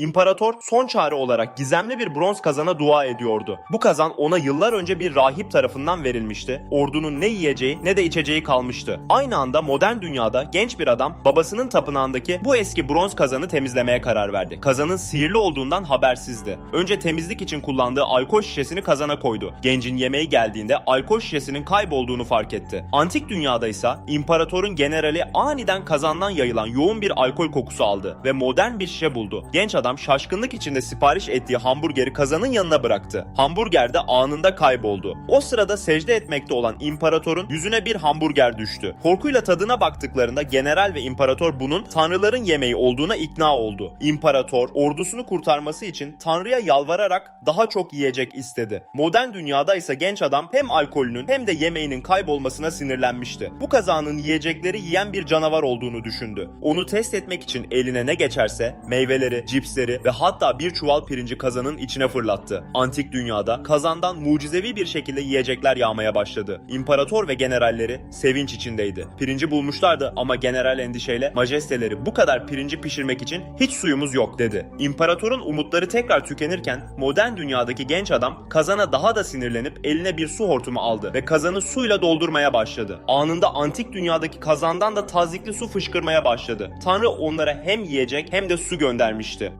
İmparator son çare olarak gizemli bir bronz kazana dua ediyordu. Bu kazan ona yıllar önce bir rahip tarafından verilmişti. Ordunun ne yiyeceği ne de içeceği kalmıştı. Aynı anda modern dünyada genç bir adam babasının tapınağındaki bu eski bronz kazanı temizlemeye karar verdi. Kazanın sihirli olduğundan habersizdi. Önce temizlik için kullandığı alkol şişesini kazana koydu. Gencin yemeği geldiğinde alkol şişesinin kaybolduğunu fark etti. Antik dünyada ise imparatorun generali aniden kazandan yayılan yoğun bir alkol kokusu aldı ve modern bir şişe buldu. Genç adam şaşkınlık içinde sipariş ettiği hamburgeri kazanın yanına bıraktı. Hamburger de anında kayboldu. O sırada secde etmekte olan imparatorun yüzüne bir hamburger düştü. Korkuyla tadına baktıklarında general ve imparator bunun tanrıların yemeği olduğuna ikna oldu. İmparator ordusunu kurtarması için tanrıya yalvararak daha çok yiyecek istedi. Modern dünyada ise genç adam hem alkolünün hem de yemeğinin kaybolmasına sinirlenmişti. Bu kazanın yiyecekleri yiyen bir canavar olduğunu düşündü. Onu test etmek için eline ne geçerse meyveleri, cipsleri ve hatta bir çuval pirinci kazanın içine fırlattı. Antik dünyada kazandan mucizevi bir şekilde yiyecekler yağmaya başladı. İmparator ve generalleri sevinç içindeydi. Pirinci bulmuşlardı ama general endişeyle majesteleri bu kadar pirinci pişirmek için hiç suyumuz yok dedi. İmparatorun umutları tekrar tükenirken modern dünyadaki genç adam kazana daha da sinirlenip eline bir su hortumu aldı ve kazanı suyla doldurmaya başladı. Anında antik dünyadaki kazandan da tazikli su fışkırmaya başladı. Tanrı onlara hem yiyecek hem de su göndermişti.